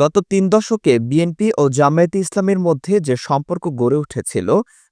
গত তিন দশকে বিএনপি ও জামায়াতে ইসলামের মধ্যে যে সম্পর্ক গড়ে উঠেছিল,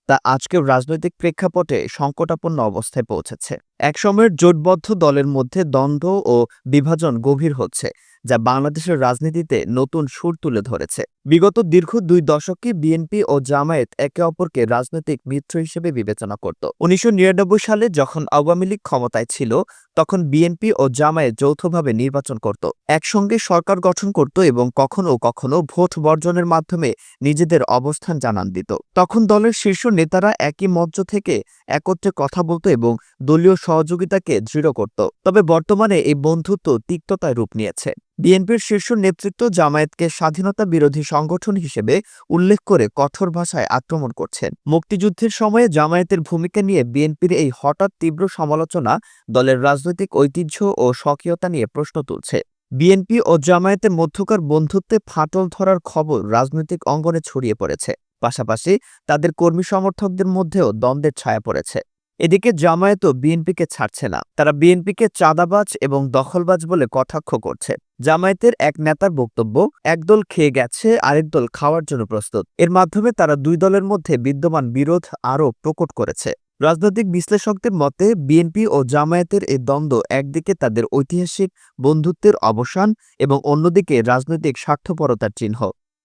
তা আজকের রাজনৈতিক প্রেক্ষাপটে সংকটাপন্ন অবস্থায় পৌঁছেছে। একসময়ের জোটবদ্ধ দলের মধ্যে দ্বন্দ্ব ও বিভাজন গভীর হচ্ছে, যা বাংলাদেশের রাজনীতিতে নতুন সুর তুলে ধরেছে। বিগত দীর্ঘ দুই দশকে বিএনপি ও জামায়াত একে অপরকে রাজনৈতিক মিত্র হিসেবে বিবেচনা করত। উনিশশো সালে যখন আওয়ামী লীগ ক্ষমতায় ছিল, তখন বিএনপি ও জামায়াত যৌথভাবে নির্বাচন করত। একসঙ্গে সরকার গঠন করত এবং কখনো কখনো ভোট বর্জনের মাধ্যমে নিজেদের অবস্থান জানান দিত। তখন দলের শীর্ষ নেতারা একই মঞ্চ থেকে একত্রে কথা বলতো এবং দলীয় সহযোগিতাকে দৃঢ় করত। তবে বর্তমানে এই বন্ধুত্ব তিক্ততায় রূপ নিয়েছে। বিএনপির শীর্ষ নেতৃত্ব জামায়াতকে স্বাধীনতা বিরোধী সংগঠন হিসেবে উল্লেখ করে কঠোর ভাষায় আক্রমণ করছেন। মুক্তিযুদ্ধের সময়ে জামায়াতের ভূমিকা নিয়ে বিএনপির এই হঠাৎ তীব্র সমালোচনা দলের রাজনৈতিক ঐতিহ্য ও স্বকীয়তা নিয়ে প্রশ্ন তুলছে। বিএনপি ও জামায়াতের মধ্যকার বন্ধুত্বে ফাটল ধরার খবর রাজনৈতিক অঙ্গনে ছড়িয়ে পড়েছে। পাশাপাশি তাদের কর্মী সমর্থকদের মধ্যেও দ্বন্দ্বের ছায়া পড়েছে। এদিকে জামায়াতও বিএনপিকে ছাড়ছে না। তারা বিএনপিকে চাঁদাবাজ এবং দখলবাজ বলে কটাক্ষ করছে। জামায়াতের এক নেতার বক্তব্য, একদল খেয়ে গেছে, আরেক দল খাওয়ার জন্য প্রস্তুত। এর মাধ্যমে তারা দুই দলের মধ্যে বিদ্যমান বিরোধ আরও প্রকট করেছে। রাজনৈতিক বিশ্লেষকদের মতে, বিএনপি ও জামায়াতের এই দ্বন্দ্ব একদিকে তাদের ঐতিহাসিক বন্ধুত্বের অবসান এবং অন্যদিকে রাজনৈতিক স্বার্থপরতার চিহ্ন।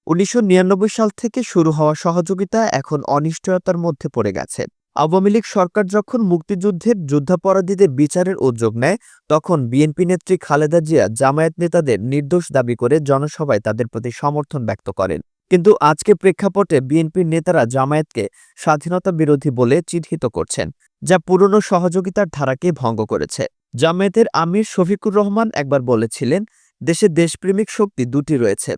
উনিশশো নিরানব্বই সাল থেকে শুরু হওয়া সহযোগিতা এখন অনিশ্চয়তার মধ্যে পড়ে গেছে। আওয়ামী লীগ সরকার যখন মুক্তিযুদ্ধের যুদ্ধাপরাধীদের বিচারের উদ্যোগ নেয়, তখন বিএনপি নেত্রী খালেদা জিয়া জামায়াত নেতাদের নির্দোষ দাবি করে জনসভায় তাদের প্রতি সমর্থন ব্যক্ত করেন। কিন্তু আজকে প্রেক্ষাপটে বিএনপির নেতারা জামায়াতকে স্বাধীনতা বিরোধী বলে চিহ্নিত করছেন, যা পুরনো সহযোগিতার ধারাকে ভঙ্গ করেছে। জামায়াতের আমির শফিকুর রহমান একবার বলেছিলেন, দেশে দেশপ্রেমিক শক্তি দুটি রয়েছে।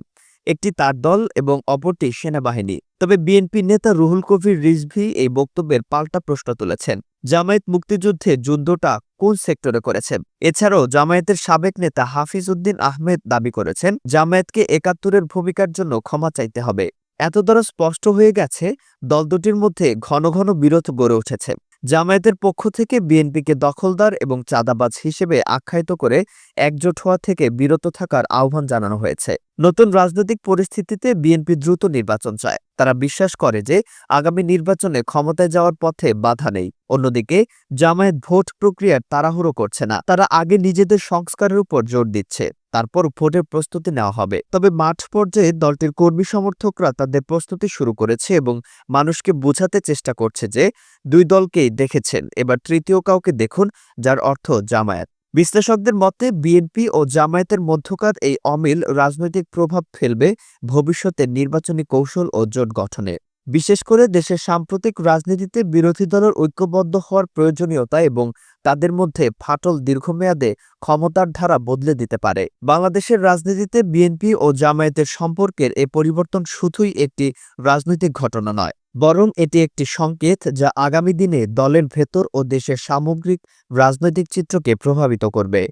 একটি তার দল এবং অপরটি সেনাবাহিনী। তবে বিএনপি নেতা রুহুল কবির রিজভি এই বক্তব্যের পাল্টা প্রশ্ন তুলেছেন। জামায়াত মুক্তিযুদ্ধে যুদ্ধটা কোন সেক্টরে করেছে? এছাড়াও জামায়াতের সাবেক নেতা হাফিজ উদ্দিন আহমেদ দাবি করেছেন, জামায়াতকে একাত্তরের ভূমিকার জন্য ক্ষমা চাইতে হবে। এত দ্বারা স্পষ্ট হয়ে গেছে, দল দুটির মধ্যে ঘন ঘন বিরোধ গড়ে উঠেছে। জামায়াতের পক্ষ থেকে বিএনপিকে দখলদার এবং চাঁদাবাজ হিসেবে আখ্যায়িত করে একজোট হওয়া থেকে বিরত থাকার আহ্বান জানানো হয়েছে। নতুন রাজনৈতিক পরিস্থিতিতে বিএনপি দ্রুত নির্বাচন চায়। তারা বিশ্বাস করে যে আগামী নির্বাচনে ক্ষমতায় যাওয়ার পথে বাধা নেই। অন্যদিকে, জামায়াত ভোট প্রক্রিয়ার তাড়াহুড়ো করছে না। তারা আগে নিজেদের সংস্কারের উপর জোর দিচ্ছে। তারপর ভোটের প্রস্তুতি নেওয়া হবে। তবে মাঠ পর্যায়ে দলটির কর্মী সমর্থকরা তাদের প্রস্তুতি শুরু করেছে এবং মানুষকে বোঝাতে চেষ্টা করছে যে দুই দলকেই দেখেছেন। এবার তৃতীয় কাউকে দেখুন, যার অর্থ জামায়াত। বিশ্লেষকদের মতে, বিএনপি ও জামায়াতের মধ্যকার এই অমিল রাজনৈতিক প্রভাব ফেলবে ভবিষ্যতে নির্বাচনী কৌশল ও জোট গঠনে। বিশেষ করে দেশের সাম্প্রতিক রাজনীতিতে বিরোধী দলের ঐক্যবদ্ধ হওয়ার প্রয়োজনীয়তা এবং তাদের মধ্যে ফাটল দীর্ঘমেয়াদে ক্ষমতার ধারা বদলে দিতে পারে। বাংলাদেশের রাজনীতিতে বিএনপি ও জামায়াতের সম্পর্কের এ পরিবর্তন শুধুই একটি রাজনৈতিক ঘটনা নয়, বরং এটি একটি সংকেত যা আগামী দিনে দলের ভেতর ও দেশের সামগ্রিক রাজনৈতিক চিত্রকে প্রভাবিত করবে।